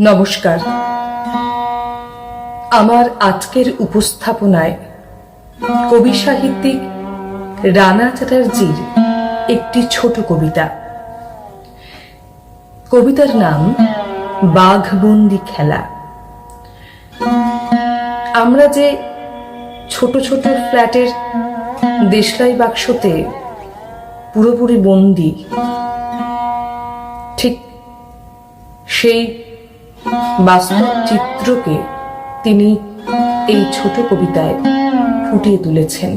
নমস্কার। আমার আজকের উপস্থাপনায় কবি সাহিত্যিক রানা চ্যাটার্জির একটি ছোট কবিতা। কবিতার নাম বাঘবন্দি খেলা। আমরা যে ছোট ছোট ফ্ল্যাটের দেশলাই বাক্সতে পুরোপুরি বন্দি, ঠিক সেই বাস্তব চিত্রকে তিনি এই ছোট কবিতায় ফুটিয়ে তুলেছেন।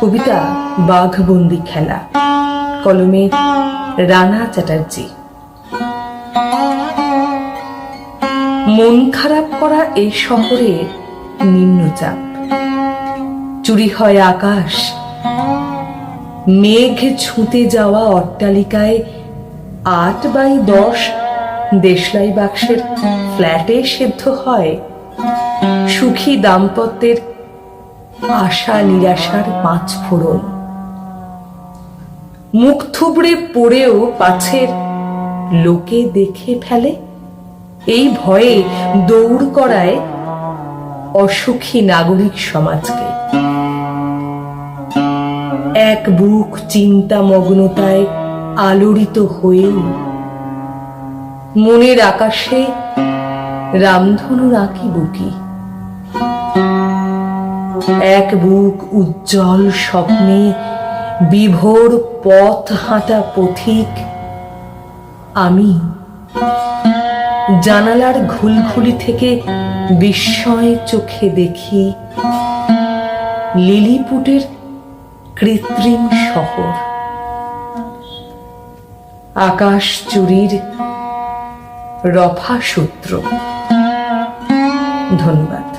কবিতা বাঘবন্দি খেলা, কলমে রানা চ্যাটার্জি। মন খারাপ করা এই শহরে নিম্নচাপ। চুরি হয় আকাশ, মেঘ ছুঁতে যাওয়া অট্টালিকায় আট বাই দশ দেশলাই বাক্সের ফ্ল্যাটে সেদ্ধ হয়। সুখী দাম্পত্যের আশা নিরাশার পাঁচ ফোড়ন। মুখ থুবড়ে পড়েও পাছের লোকে দেখে ফেলে। এই ভয়ে দৌড় করায় অসুখী নাগরিক সমাজকে। এক বুক চিন্তা মগ্নতায় আলোড়িত হয়েও মনের আকাশে রামধনুর আঁকি বুকি। এক বুক উজ্জ্বল স্বপ্নে বিভোর পথ হাঁটা পথিক আমি। জানালার ঘুলঘুলি থেকে বিস্ময় চোখে দেখি লিলিপুটের কৃত্রিম শহর। আকাশ চুরির রফা সূত্র। ধন্যবাদ।